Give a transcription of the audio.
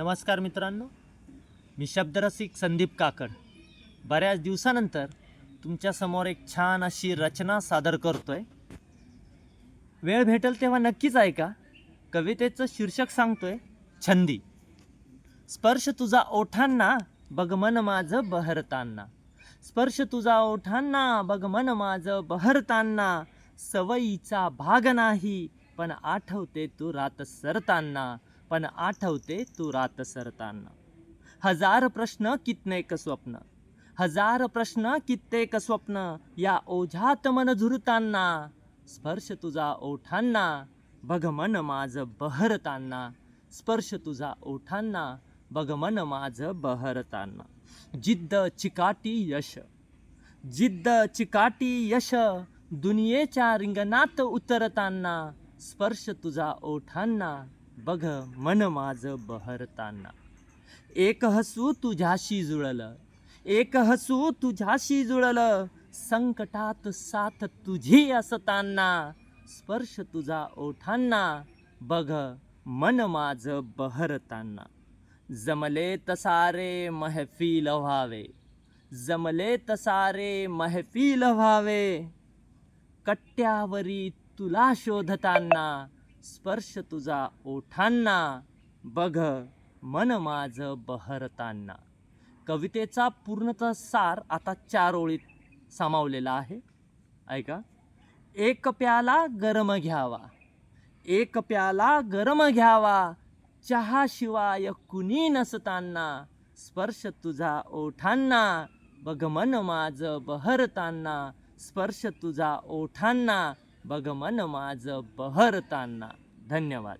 नमस्कार मित्रांनो. मी शब्दरसिक संदीप काकड. बऱ्याच दिवसानंतर तुमच्यासमोर एक छान अशी रचना सादर करतो आहे वेळ भेटेल तेव्हा नक्कीच ऐका. कवितेचं शीर्षक सांगतो आहे छंदी. स्पर्श तुझा ओठांना बगमन मन माझं बहरताना. स्पर्श तुझा ओठांना बगमन माझं बहरताना. सवयीचा भाग नाही पण आठवते तू रात सरताना. पण आठवते तू रात सरताना. हजार प्रश्न कित्येक स्वप्न? हजार प्रश्न कित्येक स्वप्न? या ओझ्यात मन झुरताना. स्पर्श तुझा ओठांना. बघ मन माझं बहरताना. स्पर्श तुझा ओठांना. बघ मन माझं बहरताना. जिद्द चिकाटी यश. जिद्द चिकाटी यश. दुनियेच्या रिंगणात उतरताना. स्पर्श तुझा ओठांना. बघ मन माझं बहरताना. एक हसू तुझ्याशी जुळलं एक हसू तुझ्याशी जुळलं संकटात साथ तुझी असताना स्पर्श तुझा ओठांना बघ मन माझं बहरताना. जमले तसारे महफिल व्हावे जमले तसारे महफिल व्हावे कट्ट्यावरी तुला शोधताना स्पर्श तुझा ओठांना बघ मन माझं बहरताना. कवितेचा पूर्णतः सार आता चार ओळीत सामावलेला आहे. ऐका. एक प्याला गरम घ्यावा. एक प्याला गरम घ्यावा. चहाशिवाय कुणी नसताना. स्पर्श तुझा ओठांना बघ मन माझं बहरताना. स्पर्श तुझा ओठांना बघ मन माझं बहरताना. धन्यवाद.